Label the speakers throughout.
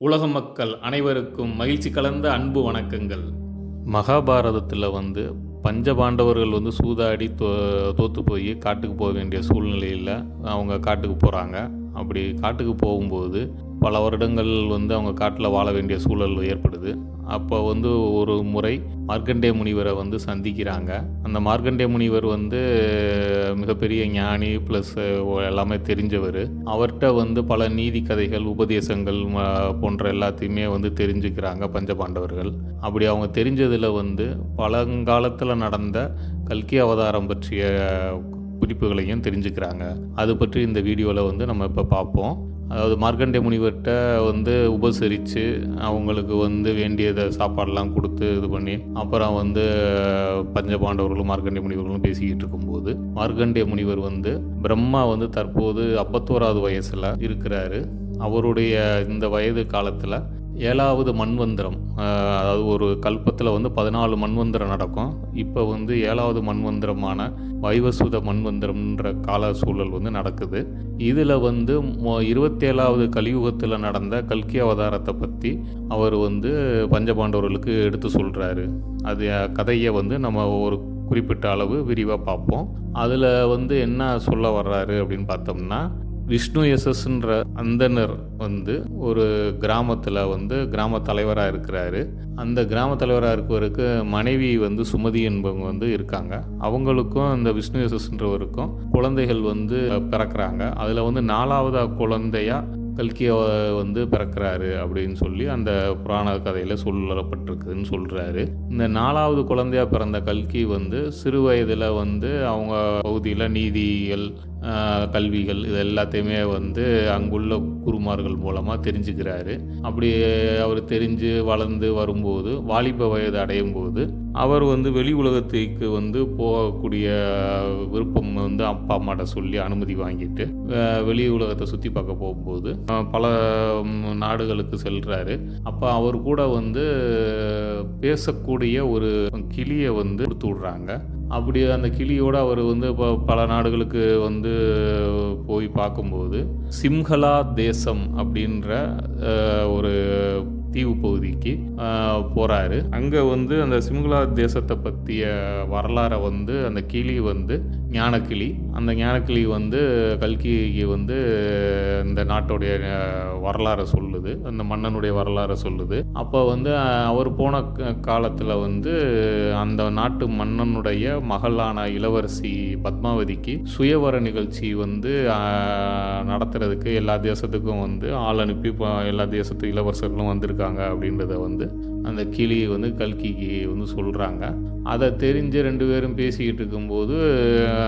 Speaker 1: உலக மக்கள் அனைவருக்கும் மகிழ்ச்சி கலந்த அன்பு வணக்கங்கள். மகாபாரதத்தில் வந்து பஞ்சபாண்டவர்கள் வந்து சூதாடி தோ தோற்று போய் காட்டுக்கு போக வேண்டிய சூழ்நிலையில் அவங்க காட்டுக்கு போகிறாங்க அப்படி காட்டுக்கு போகும்போது பல வருடங்கள் வந்து அவங்க காட்டில் வாழ வேண்டிய சூழல் ஏற்படுது. அப்போ வந்து ஒரு முறை மார்க்கண்டே முனிவரை வந்து சந்திக்கிறாங்க. அந்த மார்க்கண்டே முனிவர் வந்து மிகப்பெரிய ஞானி ப்ளஸ் எல்லாமே தெரிஞ்சவர். அவர்கிட்ட வந்து பல நீதி கதைகள் உபதேசங்கள் போன்ற எல்லாத்தையுமே வந்து தெரிஞ்சுக்கிறாங்க பஞ்சபாண்டவர்கள். அப்படி அவங்க தெரிஞ்சதில் வந்து பழங்காலத்தில் நடந்த கல்கி அவதாரம் பற்றிய குறிப்புகளையும் தெரிஞ்சுக்கிறாங்க. அது பற்றி இந்த வீடியோவில் வந்து நம்ம இப்போ பார்ப்போம் அதாவது மார்க்கண்டே முனிவர்கிட்ட வந்து உபசரித்து அவங்களுக்கு வந்து வேண்டியதை சாப்பாடெல்லாம் கொடுத்து இது பண்ணி அப்புறம் வந்து பஞ்சபாண்டவர்களும் மார்க்கண்டே முனிவர்களும் பேசிக்கிட்டு இருக்கும்போது மார்க்கண்டே முனிவர் வந்து பிரம்மா வந்து தற்போது ஐம்பத்தோராவது வயசில் இருக்கிறாரு. அவருடைய இந்த வயது காலத்தில் ஏழாவது மண்வந்திரம் அதாவது ஒரு கல்பத்தில் வந்து பதினாலு மண்வந்திரம் நடக்கும். இப்போ வந்து ஏழாவது மண்வந்திரமான வைவசுத மண்வந்திரம்ன்ற கால சூழல் வந்து நடக்குது. இதில் வந்து இருபத்தேழாவது கலியுகத்தில் நடந்த கல்கி அவதாரத்தை பற்றி அவர் வந்து பஞ்சபாண்டவர்களுக்கு எடுத்து சொல்கிறாரு அது கதையை வந்து நம்ம ஒரு குறிப்பிட்ட அளவு விரிவாக பார்ப்போம். அதில் வந்து என்ன சொல்ல வர்றாரு அப்படின்னு பார்த்தோம்னா விஷ்ணு எஸ்எஸ்ன்ற அந்தனர் வந்து ஒரு கிராமத்தில் வந்து கிராம தலைவராக இருக்கிறாரு. அந்த கிராம தலைவராக இருக்கவருக்கு மனைவி வந்து சுமதி என்பவங்க வந்து இருக்காங்க. அவங்களுக்கும் அந்த விஷ்ணு எஸ்எஸ்ன்றவருக்கும் குழந்தைகள் வந்து பிறக்கிறாங்க. அதில் வந்து நாலாவதாக குழந்தையாக கல்கி வந்து பிறக்கிறாரு அப்படின்னு சொல்லி அந்த புராண கதையில் சொல்லப்பட்டிருக்குதுன்னு சொல்கிறாரு இந்த நாலாவது குழந்தையா பிறந்த கல்கி வந்து சிறு வயதில் வந்து அவங்க பகுதியில் நீதிகள் கல்விகள் இது எல்லாத்தையுமே வந்து அங்குள்ள குருமார்கள் மூலமாக தெரிஞ்சுக்கிறாரு. அப்படி அவர் தெரிஞ்சு வளர்ந்து வரும்போது வாலிப வயது அடையும் போது அவர் வந்து வெளி உலகத்துக்கு வந்து போகக்கூடிய விருப்பம் வந்து அப்பா அம்மாட்ட சொல்லி அனுமதி வாங்கிட்டு வெளி உலகத்தை சுற்றி பார்க்க போகும்போது பல நாடுகளுக்கு செல்கிறாரு அப்போ அவர் கூட வந்து பேசக்கூடிய ஒரு கிளியை வந்து கொடுத்து விட்றாங்க. அப்படி அந்த கிளியோடு அவர் வந்து இப்போ பல நாடுகளுக்கு வந்து போய் பார்க்கும்போது சிம்ஹலா தேசம் அப்படின்ற ஒரு தீவு பகுதிக்கு போகிறாரு அங்கே வந்து அந்த சிம்ஹலா தேசத்தை பற்றிய வரலாறை வந்து அந்த கிளி வந்து ஞானக்கிளி. அந்த ஞானக்கிளி வந்து கல்கிக்கு வந்து இந்த நாட்டுடைய வரலாறை சொல்லுது. அந்த மன்னனுடைய வரலாறை சொல்லுது. அப்போ வந்து அவர் போன காலத்தில் வந்து அந்த நாட்டு மன்னனுடைய மகளான இளவரசி பத்மாவதிக்கு சுயவர நிகழ்ச்சி வந்து நடத்துறதுக்கு எல்லா தேசத்துக்கும் வந்து ஆள் அனுப்பி எல்லா தேசத்து இளவரசர்களும் வந்திருக்காங்க அப்படின்றத வந்து அந்த கிளியை வந்து கல்கிக்கு வந்து சொல்கிறாங்க அதை தெரிஞ்சு ரெண்டு பேரும் பேசிக்கிட்டு இருக்கும்போது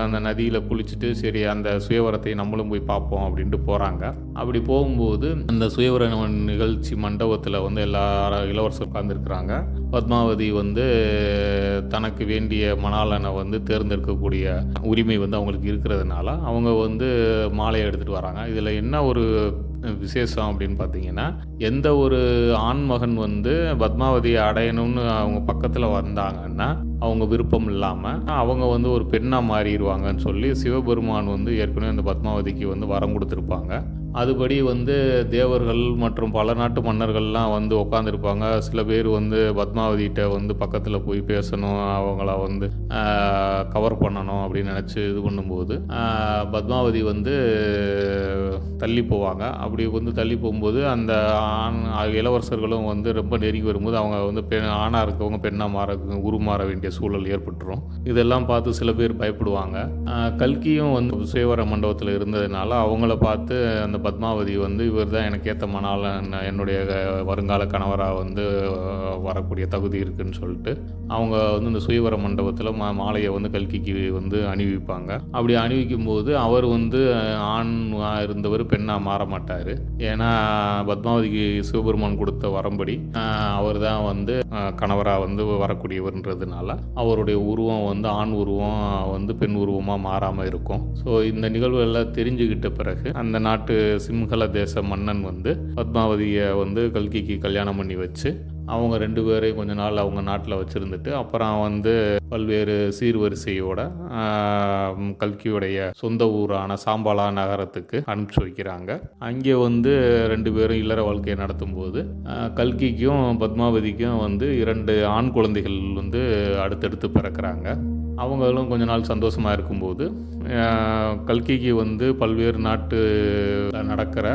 Speaker 1: அந்த நதியில் குளிச்சுட்டு சரி அந்த சுயவரத்தை நம்மளும் போய் பார்ப்போம் அப்படின்ட்டு போகிறாங்க அப்படி போகும்போது அந்த சுயவர நிகழ்ச்சி மண்டபத்தில் வந்து எல்லா இளவரசர் உட்காந்துருக்குறாங்க பத்மாவதி வந்து தனக்கு வேண்டிய மணாளனை வந்து தேர்ந்தெடுக்கக்கூடிய உரிமை வந்து அவங்களுக்கு இருக்கிறதுனால அவங்க வந்து மாலையை எடுத்துகிட்டு வராங்க. இதில் என்ன ஒரு விசேஷம் அப்படின்னு பார்த்தீங்கன்னா எந்த ஒரு ஆண்மகன் வந்து பத்மாவதியை அடையணும்னு அவங்க பக்கத்தில் வந்தாங்கன்னா அவங்க விருப்பம் இல்லாமல் அவங்க வந்து ஒரு பெண்ணாக மாறிடுவாங்கன்னு சொல்லி சிவபெருமான் வந்து ஏற்கனவே அந்த பத்மாவதிக்கு வந்து வரம் கொடுத்துருப்பாங்க. அதுபடி வந்து தேவர்கள் மற்றும் பல நாட்டு மன்னர்கள்லாம் வந்து உட்காந்துருப்பாங்க சில பேர் வந்து பத்மாவதிகிட்ட வந்து பக்கத்தில் போய் பேசணும் அவங்கள வந்து கவர் பண்ணணும் அப்படின்னு நினச்சி இது பண்ணும்போது பத்மாவதி வந்து தள்ளி போவாங்க. அப்படி வந்து தள்ளி போகும்போது அந்த ஆண் இளவரசர்களும் வந்து ரொம்ப நெருங்கி வரும்போது அவங்க வந்து பெண் ஆணாக இருக்கவங்க பெண்ணாக மாற உருமாற வேண்டிய சூழல் ஏற்பட்டுரும். இதெல்லாம் பார்த்து சில பேர் பயப்படுவாங்க. கல்கியும் வந்து சுயவர மண்டபத்தில் இருந்ததுனால அவங்கள பார்த்து அந்த பத்மாவதி வந்து இவர் தான் எனக்கு ஏற்ற மணாளன் என்னுடைய வருங்கால கணவராக வந்து வரக்கூடிய தகுதி இருக்குன்னு சொல்லிட்டு அவங்க வந்து இந்த சுயவர மண்டபத்தில் மா மாலையை வந்து கல்கிக்கு வந்து அணிவிப்பாங்க. அப்படி அணிவிக்கும் போது அவர் வந்து ஆண் இருந்தவர் பெண்ணாக மாற மாட்டார். ஏன்னா பத்மாவதிக்கு சிவபெருமான் கொடுத்த வரம்படி அவர் தான் வந்து கணவராக வந்து வரக்கூடியவர்ன்றதுனால அவருடைய உருவம் வந்து ஆண் உருவம் வந்து பெண் உருவமாக மாறாமல் இருக்கும். ஸோ இந்த நிகழ்வுகள்லாம் தெரிஞ்சுக்கிட்ட பிறகு அந்த நாட்டு சிம்ஹல தேச மன்னன் வந்து பத்மாவதியை வந்து கல்கிக்கு கல்யாணம் பண்ணி வச்சு அவங்க ரெண்டு பேரையும் கொஞ்ச நாள் அவங்க நாட்டில் வச்சுருந்துட்டு அப்புறம் வந்து பல்வேறு சீர்வரிசையோட கல்கியுடைய சொந்த ஊரான சாம்பாலா நகரத்துக்கு அனுப்பிச்சு வைக்கிறாங்க. அங்கே வந்து ரெண்டு பேரும் இல்லற வாழ்க்கையை நடத்தும்போது போது கல்கிக்கும் பத்மாவதிக்கும் வந்து இரண்டு ஆண் குழந்தைகள் வந்து அடுத்தடுத்து பிறக்கிறாங்க. அவங்களும் கொஞ்ச நாள் சந்தோஷமாக இருக்கும்போது கல்கிக்கு வந்து பல்வேறு நாட்டு நடக்கிற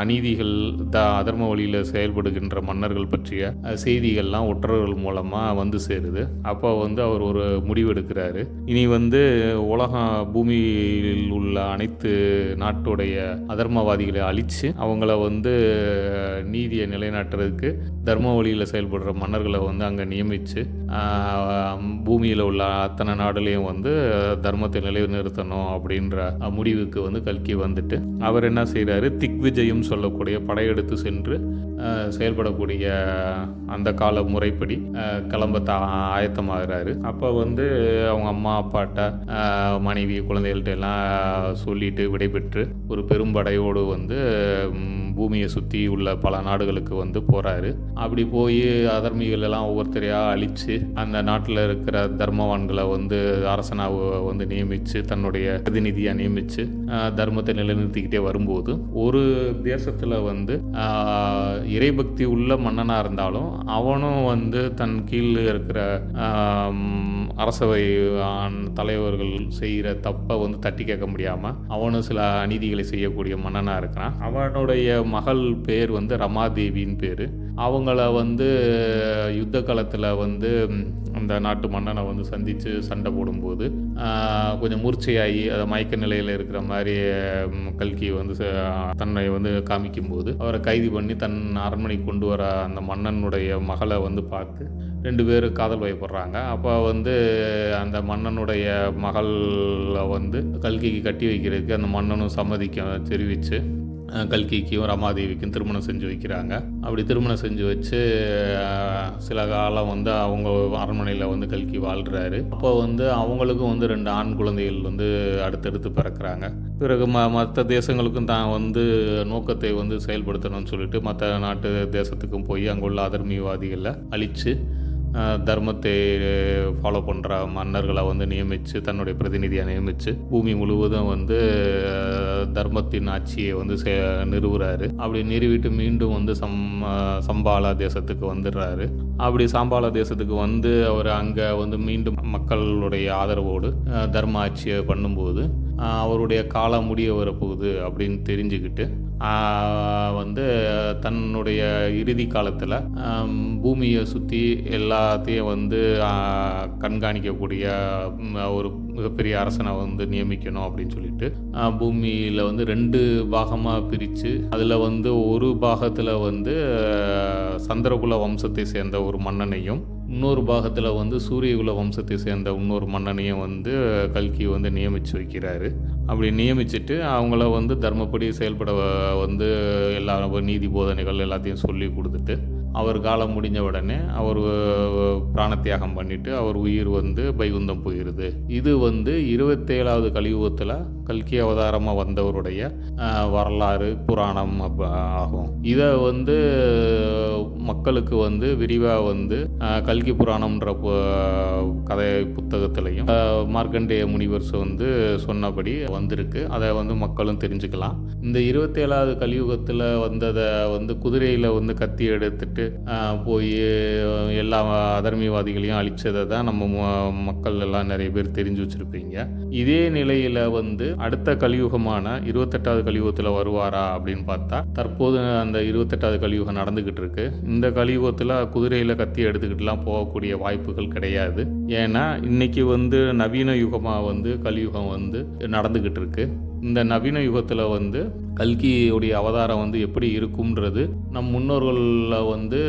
Speaker 1: அநீதிகள் த அதர்ம வழியில் செயல்படுகின்ற மன்னர்கள் பற்றிய செய்திகள்லாம் ஒற்றர்கள் மூலமாக வந்து சேருது. அப்போ வந்து அவர் ஒரு முடிவெடுக்கிறாரு இனி வந்து உலகம் பூமியில் உள்ள அனைத்து நாட்டுடைய அதர்மவாதிகளை அழித்து அவங்கள வந்து நீதியை நிலைநாட்டுறதுக்கு தர்ம வழியில் செயல்படுற மன்னர்களை வந்து அங்கே நியமித்து பூமியில் உள்ள அத்தனை நாடுலேயும் வந்து தர்மத்தை நிலைநிறுத்தணும் அப்படின்ற முடிவுக்கு வந்து கல்கி வந்துட்டு அவர் என்ன செய்கிறாரு திக் விஜயம் சொல்லக்கூடிய படையெடுத்து சென்று செயல்படக்கூடிய அந்த கால முறைப்படி கிளம்ப தா ஆயத்தமாகிறாரு. அப்போ வந்து அவங்க அம்மா அப்பாட்ட மனைவி குழந்தைகள்கிட்ட எல்லாம் சொல்லிட்டு விடைபெற்று ஒரு பெரும்படையோடு வந்து பூமியை சுற்றி உள்ள பல நாடுகளுக்கு வந்து போகிறாரு அப்படி போய் அதர்மிகள் எல்லாம் ஒவ்வொருத்தரையாக அழித்து அந்த நாட்டில் இருக்கிற தர்மவான்களை வந்து அரசனாக வந்து நியமித்து தன்னுடைய பிரதிநிதியாக நியமித்து தர்மத்தை நிலைநிறுத்திக்கிட்டே வரும்போது ஒரு தேசத்தில் வந்து இறைபக்தி உள்ள மன்னனாக இருந்தாலும் அவனும் வந்து தன் கீழ் இருக்கிற அரசவை தலைவர்கள் செய்கிற தப்பை வந்து தட்டி கேட்க முடியாமல் அவனும் சில அநீதிகளை செய்யக்கூடிய மன்னனாக இருக்கிறான். அவனுடைய மகள் பேர் வந்து ரமாதேவின்னு பேர். அவங்கள வந்து யுத்த காலத்தில் வந்து அந்த நாட்டு மன்னனை வந்து சந்தித்து சண்டை போடும்போது கொஞ்சம் மூர்ச்சையாகி அதை மயக்க நிலையில் இருக்கிற மாதிரி கல்கி வந்து ச- தன்னை வந்து காமிக்கும்போது அவரை கைது பண்ணி தன் அரண்மனைக்கு கொண்டு வர அந்த மன்னனுடைய மகளை வந்து பார்த்து ரெண்டு பேரும் காதல் வயப்படுறாங்க. அப்போ வந்து அந்த மன்னனுடைய மகளை வந்து கல்கிக்கு கட்டி வைக்கிறதுக்கு அந்த மன்னனும் சம்மதிக்க தெரிவித்து கல்கிக்கும் ரமாதேவிக்கும் திருமணம் செஞ்சு வைக்கிறாங்க. அப்படி திருமணம் செஞ்சு வச்சு சில காலம் வந்து அவங்க அரண்மனையில் வந்து கல்கி வாழ்கிறாரு அப்போ வந்து அவங்களுக்கும் வந்து ரெண்டு ஆண் குழந்தைகள் வந்து அடுத்தடுத்து பிறக்கிறாங்க. பிறகு ம மற்ற தேசங்களுக்கும் தான் வந்து நோக்கத்தை வந்து செயல்படுத்தணும்னு சொல்லிட்டு மற்ற நாட்டு தேசத்துக்கும் போய் அங்குள்ள அதர்மீவாதிகளை அழித்து தர்மத்தை ஃபாலோ பண்ணுற மன்னர்களை வந்து நியமித்து தன்னுடைய பிரதிநிதியாக நியமித்து பூமி முழுவதும் வந்து தர்மத்தின் ஆட்சியை வந்து நிறுவுறாரு. அப்படி நிறுவிட்டு மீண்டும் வந்து சம் சம்பாலா தேசத்துக்கு வந்துடுறாரு. அப்படி சாம்பாலா தேசத்துக்கு வந்து அவர் அங்கே வந்து மீண்டும் மக்களுடைய ஆதரவோடு தர்ம ஆட்சியை பண்ணும்போது அவருடைய காலம் முடிய வரப்போகுது அப்படின்னு தெரிஞ்சுக்கிட்டு வந்து தன்னுடைய இறுதி காலத்தில் பூமியை சுற்றி எல்லாத்தையும் வந்து கண்காணிக்கக்கூடிய ஒரு மிகப்பெரிய அரசனை வந்து நியமிக்கணும் அப்படின்னு சொல்லிட்டு பூமியில் வந்து ரெண்டு பாகமாக பிரித்து அதில் வந்து ஒரு பாகத்தில் வந்து சந்திரகுல வம்சத்தை சேர்ந்த ஒரு மன்னனையும் இன்னொரு பாகத்தில் வந்து சூரியகுல வம்சத்தை சேர்ந்த இன்னொரு மன்னனையும் வந்து கல்கி வந்து நியமித்து வைக்கிறாரு. அப்படி நியமிச்சுட்டு அவங்கள வந்து தர்மப்படி செயல்பட வந்து எல்லா நீதி போதனைகள் எல்லாத்தையும் சொல்லி கொடுத்துட்டு அவர் காலம் முடிஞ்ச உடனே அவர் பிராணத்தியாகம் பண்ணிட்டு அவர் உயிர் வந்து பைகுந்தம் போயிடுது இது வந்து இருபத்தேழாவது கலியுகத்தில் கல்கி அவதாரமாக வந்தவருடைய வரலாறு புராணம் ஆகும். இதை வந்து மக்களுக்கு வந்து விரிவாக வந்து கல்கி புராணம்ன்ற கதை புத்தகத்திலையும் மார்க்கண்டேய முனிவர்ஸ் வந்து சொன்னபடி வந்திருக்கு. அதை வந்து மக்களும் தெரிஞ்சுக்கலாம். இந்த இருபத்தேழாவது கலியுகத்தில் வந்ததை வந்து குதிரையில் வந்து கத்தி எடுத்துட்டு போய் எல்லா அதர்மியவாதிகளையும் அழிச்சதை தான் நம்ம மக்கள் எல்லாம் நிறைய பேர் தெரிஞ்சு வச்சுருப்பீங்க. இதே நிலையில் வந்து அடுத்த கலியுகமான இருபத்தெட்டாவது கலியுகத்தில் வருவாரா அப்படின்னு பார்த்தா தற்போது அந்த இருபத்தெட்டாவது கலியுகம் நடந்துக்கிட்டு இருக்கு. இந்த கலியுகத்தில் குதிரையில் கத்தி எடுத்துக்கிட்டுலாம் போகக்கூடிய வாய்ப்புகள் கிடையாது. ஏன்னா இன்னைக்கு வந்து நவீன யுகமாக வந்து கலியுகம் வந்து நடந்துக்கிட்டு இருக்கு. இந்த நவீன யுகத்தில் வந்து கல்கியுடைய அவதாரம் வந்து எப்படி இருக்கும்ன்றது நம் முன்னோர்களில் வந்து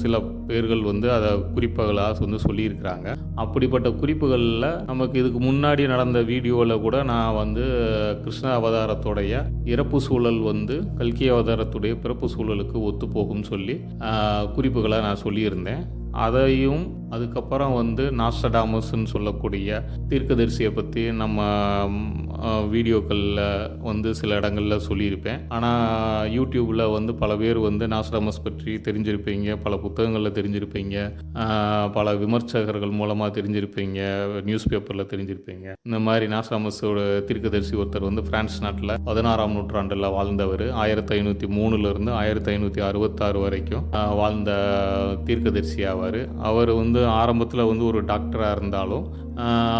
Speaker 1: சில பேர்கள் வந்து அதை குறிப்புகளாக வந்து சொல்லியிருக்கிறாங்க. அப்படிப்பட்ட குறிப்புகளில் நமக்கு இதுக்கு முன்னாடி நடந்த வீடியோவில் கூட நான் வந்து கிருஷ்ண அவதாரத்துடைய இறப்பு சூழல் வந்து கல்கி அவதாரத்துடைய பிறப்பு சூழலுக்கு ஒத்து போகும்னு சொல்லி குறிப்புகளை நான் சொல்லியிருந்தேன். அதையும் அதுக்கப்புறம் வந்து நாஸ்டடாமஸ்ன்னு சொல்லக்கூடிய தீர்க்கதரிசியை பற்றி நம்ம வீடியோக்களில் வந்து சில இடங்களில் சொல்லியிருப்பேன். ஆனால் யூடியூப்பில் வந்து பல பேர் வந்து நாஸ்டடாமஸ் பற்றி தெரிஞ்சிருப்பீங்க பல புத்தகங்களில் தெரிஞ்சிருப்பீங்க பல விமர்சகர்கள் மூலமாக தெரிஞ்சிருப்பீங்க நியூஸ் பேப்பரில் தெரிஞ்சிருப்பீங்க. இந்த மாதிரி நாஸ்டாமஸோட தீர்க்கதரிசி ஒருத்தர் வந்து ஃப்ரான்ஸ் நாட்டில் பதினாறாம் நூற்றாண்டில் வாழ்ந்தவர். ஆயிரத்தி ஐநூற்றி மூணுலேருந்து ஆயிரத்தி ஐநூற்றி அறுபத்தாறு வரைக்கும் வாழ்ந்த தீர்க்கதரிசி ஆவார் அவர் வந்து ஆரம்பத்தில் வந்து ஒரு டாக்டராக இருந்தாலும்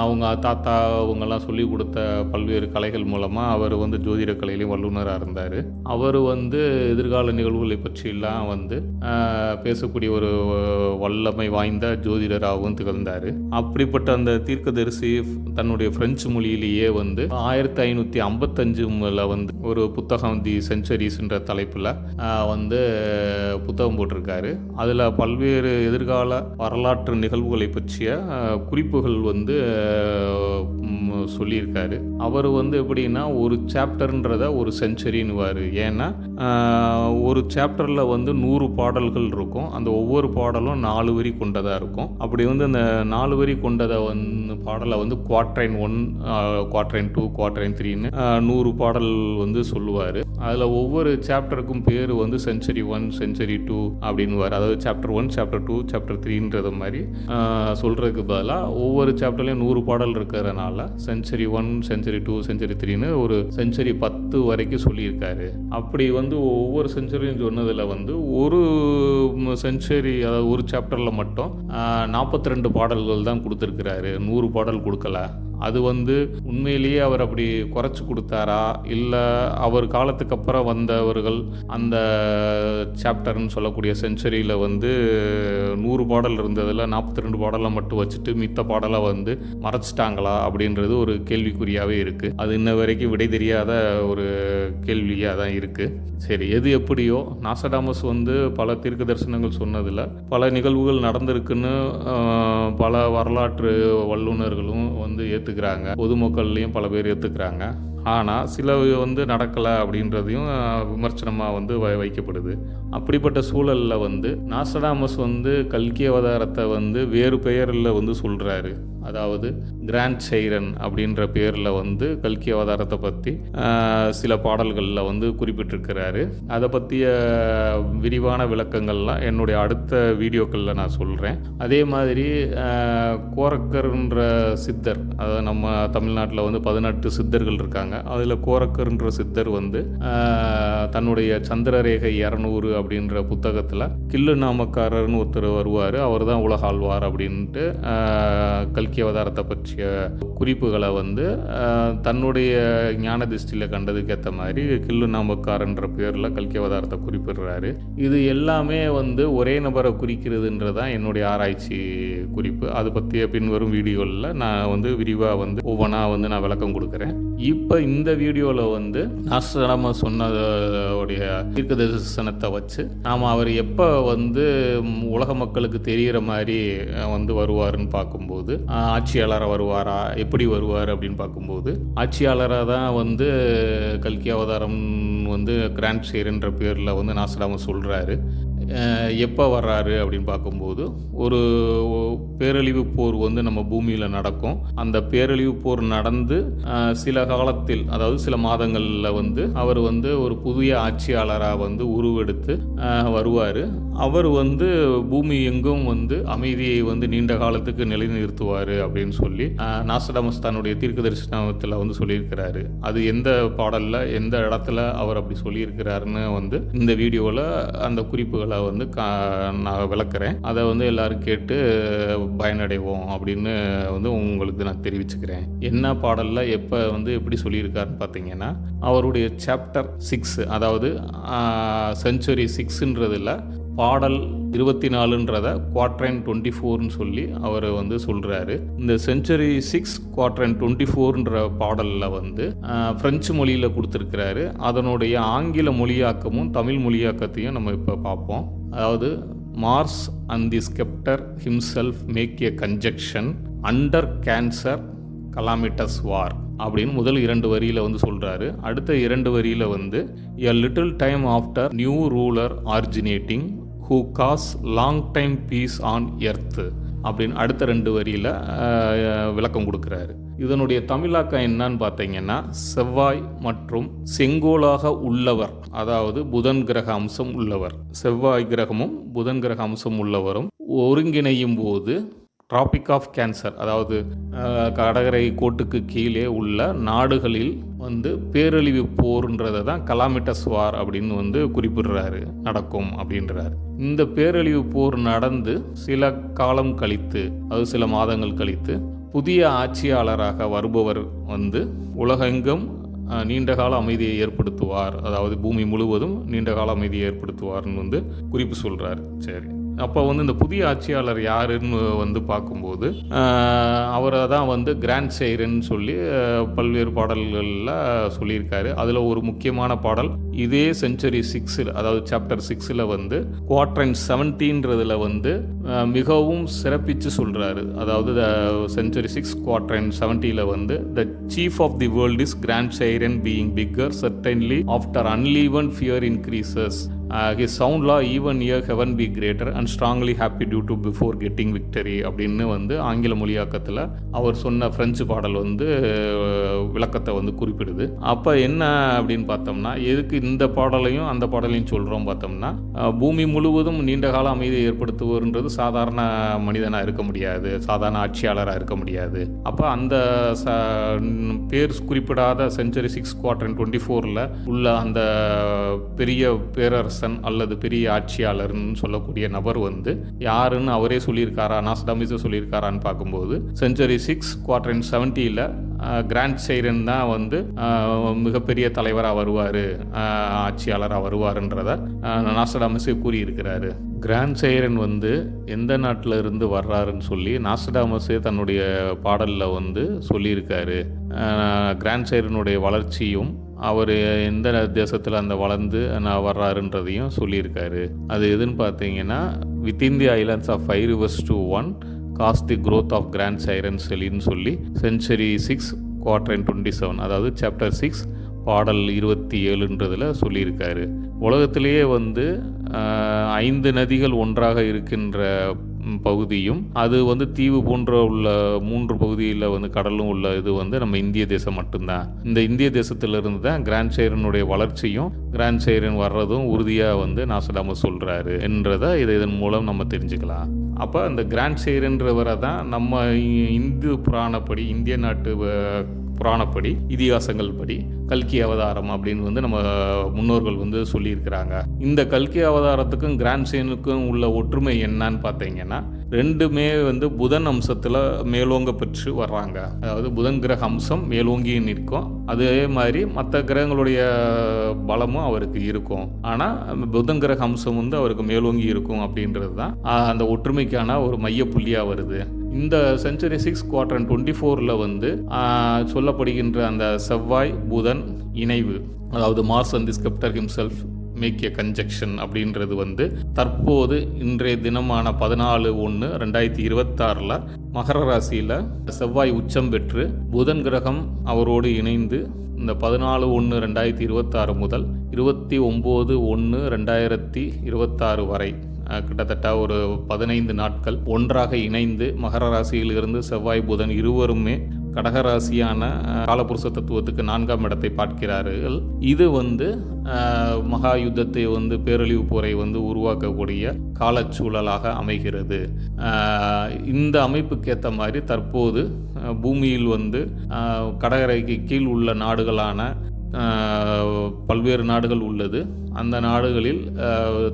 Speaker 1: அவங்க தாத்தா அவங்கெல்லாம் சொல்லி கொடுத்த பல்வேறு கலைகள் மூலமாக அவர் வந்து ஜோதிட கலையிலையும் வல்லுநராக இருந்தார். அவர் வந்து எதிர்கால நிகழ்வுகளை பற்றியெல்லாம் வந்து பேசக்கூடிய ஒரு வல்லமை வாய்ந்த ஜோதிடராகவும் திகழ்ந்தார். அப்படிப்பட்ட அந்த தீர்க்கதரிசி தன்னுடைய பிரெஞ்சு மொழியிலேயே வந்து ஆயிரத்தி ஐநூற்றி ஐம்பத்தஞ்சுல வந்து ஒரு புத்தகம் தி செஞ்சுரிஸ்ன்ற தலைப்பில் வந்து புத்தகம் போட்டிருக்காரு. அதில் பல்வேறு எதிர்கால வரலாற்று நிகழ்வுகளை பற்றிய குறிப்புகள் வந்து வந்து சொல்லியிருக்காரு. அவர் வந்து எப்படின்னா ஒரு சாப்டர்ன்றத ஒரு செஞ்சுரின்னுவார் ஏன்னா ஒரு சாப்டரில் வந்து நூறு பாடல்கள் இருக்கும். அந்த ஒவ்வொரு பாடலும் நாலு வரி கொண்டதாக இருக்கும். அப்படி வந்து அந்த நாலு வரி கொண்டதை வந்து பாடலை வந்து quatrain one quatrain two quatrain த்ரீன்னு நூறு பாடல் வந்து சொல்லுவார். அதில் ஒவ்வொரு சாப்டருக்கும் பேர் வந்து செஞ்சுரி ஒன் செஞ்சுரி டூ அப்படின்வார் அதாவது chapter one chapter two chapter த்ரீன்றது மாதிரி சொல்கிறதுக்கு பதிலாக ஒவ்வொரு சாப்டர்லேயும் நூறு பாடல் இருக்கிறதுனால century one century two century த்ரீன்னு ஒரு செஞ்சுரி பத்து வரைக்கும் சொல்லியிருக்காரு. அப்படி வந்து ஒவ்வொரு செஞ்சுரியும் சொன்னதில் வந்து ஒரு செஞ்சுரி அதாவது ஒரு சாப்டரில் மட்டும் நாற்பத்தி ரெண்டு பாடல்கள் தான் கொடுத்துருக்கிறாரு. நூறு பாடல் கொடுக்கல. அது வந்து உண்மையிலேயே அவர் அப்படி குறைச்சி கொடுத்தாரா? இல்லை அவர் காலத்துக்கு அப்புறம் வந்தவர்கள் அந்த சாப்டர்னு சொல்லக்கூடிய செஞ்சுரியில் வந்து நூறு பாடல் இருந்ததில் நாற்பத்தி ரெண்டு பாடலை மட்டும் வச்சுட்டு மித்த பாடலை வந்து மறைச்சிட்டாங்களா அப்படின்றது ஒரு கேள்விக்குறியாகவே இருக்குது அது இன்ன வரைக்கும் விடை தெரியாத ஒரு கேள்வியாக தான் இருக்குது சரி எது எப்படியோ நாசடாமஸ் வந்து பல தீர்க்க தரிசனங்கள் சொன்னதில் பல நிகழ்வுகள் நடந்திருக்குன்னு பல வரலாற்று வல்லுநர்களும் வந்து ஏற்றுக்கிறாங்க பொதுமக்கள்லேயும் பல பேர் ஏற்றுக்கிறாங்க ஆனால் சில வந்து நடக்கலை அப்படின்றதையும் விமர்சனமாக வந்து வை வைக்கப்படுது. அப்படிப்பட்ட சூழலில் வந்து நாசடாமஸ் வந்து கல்கி அவதாரத்தை வந்து வேறு பெயரில் வந்து சொல்கிறாரு அதாவது கிராண்ட் சைரன் அப்படின்ற பேரில் வந்து கல்கி அவதாரத்தை பற்றி சில பாடல்களில் வந்து குறிப்பிட்டிருக்கிறாரு. அதை பற்றிய விரிவான விளக்கங்கள்லாம் என்னுடைய அடுத்த வீடியோக்களில் நான் சொல்கிறேன் அதே மாதிரி கோரக்கர்ன்ற சித்தர் அதாவது நம்ம தமிழ்நாட்டில் வந்து பதினெட்டு சித்தர்கள் இருக்காங்க. அதில் கோரக்கர்ன்ற சித்தர் வந்து தன்னுடைய சந்திரரேகை இரநூறு அப்படின்ற புத்தகத்தில் கில்லு நாமக்காரர்னு ஒருத்தர் வருவார். அவர் தான் உலக ஆழ்வார் அப்படின்ட்டு கல்கி அவதாரத்தை பற்றிய குறிப்புகளை வந்து தன்னுடைய ஞான திருஷ்டியில் கண்டதுக்கு ஏற்ற மாதிரி கில்லு நாமக்காரன்ற பேரில் கல்கி அவதாரத்தை குறிப்பிடுறாரு. இது எல்லாமே வந்து ஒரே நபரை குறிக்கிறதுன்றது தான் என்னுடைய ஆராய்ச்சி குறிப்பு. அது பற்றிய பின்வரும் வீடியோவில் நான் வந்து விரிவாக வந்து ஒவ்வொன்றா வந்து நான் விளக்கம் கொடுக்குறேன். இப்போ இந்த வீடியோவில் வந்து நாஸ்டாம சொன்னதோடைய தீர்க்க தரிசனத்தை வச்சு நாம் அவர் எப்போ வந்து உலக மக்களுக்கு தெரிகிற மாதிரி வந்து வருவாருன்னு பார்க்கும்போது ஆட்சியாளராக வருவாரா எப்படி வருவார் அப்படின்னு பார்க்கும்போது ஆட்சியாளராக தான் வந்து கல்கி அவதாரம் வந்து கிராண்ட் சேருன்ற பேரில் வந்து நாஸ்டாம சொல்கிறாரு எப்போ வர்றாரு அப்படின்னு பார்க்கும்போது ஒரு பேரழிவு போர் வந்து நம்ம பூமியில் நடக்கும். அந்த பேரழிவு போர் நடந்து சில காலத்தில் அதாவது சில மாதங்களில் வந்து அவர் வந்து ஒரு புதிய ஆட்சியாளராக வந்து உருவெடுத்து வருவார். அவர் வந்து பூமி எங்கும் வந்து அமைதியை வந்து நீண்ட காலத்துக்கு நிலைநிறுத்துவார் அப்படின்னு சொல்லி அஹ், தன்னுடைய தீர்க்க தரிசனத்தில் வந்து சொல்லியிருக்கிறாரு. அது எந்த பாடலில் எந்த இடத்துல அவர் அப்படி சொல்லியிருக்கிறாருன்னு வந்து இந்த வீடியோவில் அந்த குறிப்புகளை வந்து கா நான் விளக்குறேன். அதை வந்து எல்லாரும் கேட்டு பயனடைவோம் அப்படின்னு வந்து உங்களுக்கு நான் தெரிவிச்சுக்கிறேன். என்ன பாடலில் எப்போ வந்து எப்படி சொல்லியிருக்காருன்னு பார்த்தீங்கன்னா அவருடைய சாப்டர் சிக்ஸ் அதாவது செஞ்சுரி சிக்ஸுன்றதில் பாடல் இருபத்தி நாலுன்றத குவாட்ரன் டுவெண்ட்டி ஃபோர்னு சொல்லி அவர் வந்து சொல்கிறாரு இந்த செஞ்சுரி சிக்ஸ் குவாட்ரன் டுவெண்ட்டி ஃபோர்ன்ற பாடலில் வந்து ஃப்ரெஞ்சு மொழியில் கொடுத்துருக்கிறாரு. அதனுடைய ஆங்கில மொழியாக்கமும் தமிழ் மொழியாக்கத்தையும் நம்ம இப்போ பார்ப்போம். அதாவது Mars and the sceptre himself make a conjunction under Cancer calamitous war அப்படின்னு முதல் இரண்டு வரியில் வந்து சொல்கிறாரு அடுத்த இரண்டு வரியில் வந்து a little time after new ruler originating who cause long time peace on earth அப்படின்னு அடுத்த ரெண்டு வரியில் விளக்கம் கொடுக்குறாரு. இதனுடைய தமிழாக்கம் என்னன்னு பார்த்தீங்கன்னா செவ்வாய் மற்றும் செங்கோலாக உள்ளவர் அதாவது புதன் கிரக அம்சம் உள்ளவர். செவ்வாய் கிரகமும் புதன் கிரக அம்சம் உள்ளவரும் ஒருங்கிணையும் போது டிராபிக் ஆஃப் கேன்சர் அதாவது கடகரை கோட்டுக்கு கீழே உள்ள நாடுகளில் வந்து பேரழிவு போர்ன்றதை தான் கலாமிட்டஸ் வார் அப்படின்னு வந்து குறிப்பிடுறாரு நடக்கும் அப்படின்றாரு. இந்த பேரழிவு போர் நடந்து சில காலம் கழித்து அது சில மாதங்கள் கழித்து புதிய ஆட்சியாளராக வருபவர் வந்து உலகெங்கும் நீண்ட நீண்டகால அமைதியை ஏற்படுத்துவார். அதாவது பூமி முழுவதும் நீண்டகால அமைதியை ஏற்படுத்துவார்னு வந்து குறிப்பு சொல்கிறார் சரி. அப்போ வந்து இந்த புதிய ஆட்சியாளர் யாருன்னு வந்து பார்க்கும்போது அவரை தான் வந்து கிராண்ட் சைரன் சொல்லி பல்வேறு பாடல்களில் சொல்லியிருக்காரு. அதில் ஒரு முக்கியமான பாடல் இதே செஞ்சுரி சிக்ஸில் அதாவது சாப்டர் சிக்ஸில் வந்து குவாட்ரன் செவன்டீன்றதில் வந்து மிகவும் சிறப்பித்து சொல்கிறாரு அதாவது செஞ்சுரி சிக்ஸ் குவாட்ரன் செவன்ட்டியில் வந்து the chief of the world is grand Chyren being bigger certainly after unleavened fear increases his சவுண்ட்லாம் even year heaven be greater and strongly happy due to before getting victory அப்படின்னு வந்து ஆங்கில மொழியாக்கத்தில் அவர் சொன்ன French பாடல் வந்து uh, விளக்கத்தை வந்து குறிப்பிடுது. அப்போ என்ன அப்படின்னு பார்த்தோம்னா எதுக்கு இந்த பாடலையும் அந்த பாடலையும் சொல்கிறோம் பார்த்தோம்னா uh, பூமி முழுவதும் நீண்ட கால அமைதியை ஏற்படுத்துவோர்ன்றது சாதாரண மனிதனாக இருக்க முடியாது சாதாரண ஆட்சியாளராக இருக்க முடியாது. அப்போ அந்த ச பேர் குறிப்பிடாத செஞ்சுரி சிக்ஸ் குவார்டர் டுவெண்ட்டி ஃபோரில் உள்ள அந்த பெரிய பேரரசு பர்சன் அல்லது பெரிய ஆட்சியாளர்னு சொல்லக்கூடிய நபர் வந்து யாருன்னு அவரே சொல்லியிருக்காரா? நாஸ்டாமிஸை சொல்லியிருக்காரான்னு பார்க்கும்போது செஞ்சுரி சிக்ஸ் குவார்டர் செவன்ட்டியில் கிராண்ட் சைரன் தான் வந்து மிகப்பெரிய தலைவராக வருவார் ஆட்சியாளராக வருவாருன்றத நாஸ்டாமிஸே கூறியிருக்கிறாரு. கிராண்ட் சைரன் வந்து எந்த நாட்டில் இருந்து வர்றாருன்னு சொல்லி நாஸ்டாமஸே தன்னுடைய பாடலில் வந்து சொல்லியிருக்காரு. கிராண்ட் சைரனுடைய வளர்ச்சியும் அவர் எந்த தேசத்தில் அந்த வளர்ந்து நான் வர்றாருன்றதையும் சொல்லியிருக்காரு. அது எதுன்னு பார்த்தீங்கன்னா within the islands of five rivers to one cost the growth of grand Chyren செலின்னு சொல்லி century six quarter twenty seven அதாவது சாப்டர் சிக்ஸ் பாடல் இருபத்தி ஏழுன்றதில் சொல்லியிருக்காரு. உலகத்திலேயே வந்து ஐந்து நதிகள் ஒன்றாக இருக்கின்ற பகுதியும் அது வந்து தீவு போன்ற உள்ள மூன்று பகுதியில் வந்து கடலும் உள்ள இது வந்து நம்ம இந்திய தேசம் மட்டும்தான். இந்த இந்திய தேசத்திலிருந்து தான் கிராண்ட் சைரனுடைய வளர்ச்சியும் கிராண்ட் சைரன் வர்றதும் உறுதியாக வந்து நாசடாம சொல்கிறாரு என்றதை இதை இதன் மூலம் நம்ம தெரிஞ்சுக்கலாம். அப்போ அந்த கிராண்ட் சைரன்றவரை தான் நம்ம இ- இந்து புராணப்படி இந்திய நாட்டு புராணப்படி இதிகாசங்கள் படி கல்கி அவதாரம் அப்படின்னு வந்து நம்ம முன்னோர்கள் வந்து சொல்லியிருக்கிறாங்க. இந்த கல்கி அவதாரத்துக்கும் கிராண்ட் சேனுக்கும் உள்ள ஒற்றுமை என்னன்னு பார்த்தீங்கன்னா ரெண்டுமே வந்து புதன் அம்சத்தில் மேலோங்க பெற்று வர்றாங்க. அதாவது புதன் கிரக அம்சம் மேலோங்கி நிற்கும். அதே மாதிரி மற்ற கிரகங்களுடைய பலமும் அவருக்கு இருக்கும். ஆனால் புதன் கிரக அம்சம் வந்து அவருக்கு மேலோங்கி இருக்கும் அப்படின்றது தான் அந்த ஒற்றுமைக்கான ஒரு மைய புள்ளியாக வருது. இந்த செஞ்சுரி சிக்ஸ் குவார்டர் டுவெண்ட்டி ஃபோரில் வந்து சொல்லப்படுகின்ற அந்த செவ்வாய் புதன் இணைவு அதாவது Mars and the sceptre himself make a conjunction அப்படின்றது வந்து தற்போது இன்றைய தினமான பதினாலு ஒன்று ரெண்டாயிரத்தி இருபத்தாறில் மகர ராசியில் செவ்வாய் உச்சம் பெற்று புதன் கிரகம் அவரோடு இணைந்து இந்த பதினாலு ஒன்று ரெண்டாயிரத்தி இருபத்தாறு முதல் இருபத்தி ஒம்பது ஒன்று ரெண்டாயிரத்தி இருபத்தாறு வரை கிட்டத்தட்ட ஒரு பதினைந்து நாட்கள் ஒன்றாக இணைந்து மகர ராசியிலிருந்து செவ்வாய் புதன் இருவருமே கடகராசியான காலபுருஷ தத்துவத்துக்கு நான்காம் இடத்தை பார்க்கிறார்கள். இது வந்து மகா யுத்தத்தை வந்து பேரழிவு போரை வந்து உருவாக்கக்கூடிய காலச்சூழலாக அமைகிறது. இந்த இந்த அமைப்புக்கேற்ற மாதிரி தற்போது பூமியில் வந்து கடகரைக்கு கீழ் உள்ள நாடுகளான பல்வேறு நாடுகள் உள்ளது. அந்த நாடுகளில்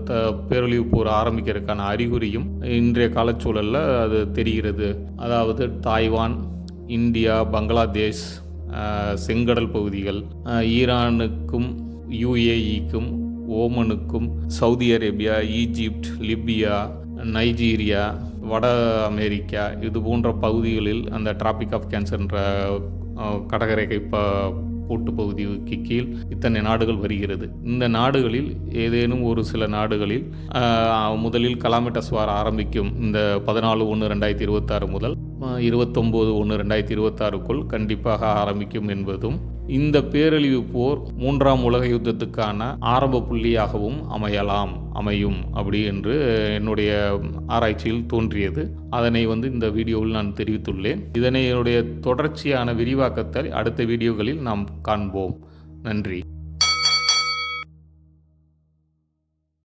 Speaker 1: த பேரழிவு போர் ஆரம்பிக்கிறதுக்கான அறிகுறியும் இன்றைய காலச்சூழலில் அது தெரிகிறது. அதாவது தாய்வான் இந்தியா பங்களாதேஷ் செங்கடல் பகுதிகள் ஈரானுக்கும் யுஏஇக்கும் ஓமனுக்கும் Saudi Arabia Egypt Libya Nigeria வட அமெரிக்கா இது போன்ற பகுதிகளில் அந்த டிராபிக் ஆஃப் கேன்சர்ன்ற கடகரேகை இப்போ ப கூட்டு பகுதிக்கு கீழ் இத்தனை நாடுகள் வருகிறது. இந்த நாடுகளில் ஏதேனும் ஒரு சில நாடுகளில் முதலில் கலாமிட்டஸ் வார் ஆரம்பிக்கும் இந்த பதினாலு ஒன்று ரெண்டாயிரத்தி இருபத்தாறு முதல் இருபத்தொம்போது ஒன்று ரெண்டாயிரத்தி இருபத்தாறுக்குள் கண்டிப்பாக ஆரம்பிக்கும் என்பதும் இந்த பேரழிவு போர் மூன்றாம் உலக யுத்தத்துக்கான ஆரம்ப புள்ளியாகவும் அமையலாம் அமையும் அப்படி என்று என்னுடைய ஆராய்ச்சியில் தோன்றியது. அதனை வந்து இந்த வீடியோவில் நான் தெரிவித்துள்ளேன். இதனை என்னுடைய தொடர்ச்சியான விரிவாக்கத்தை அடுத்த வீடியோகளில் நாம் காண்போம். நன்றி.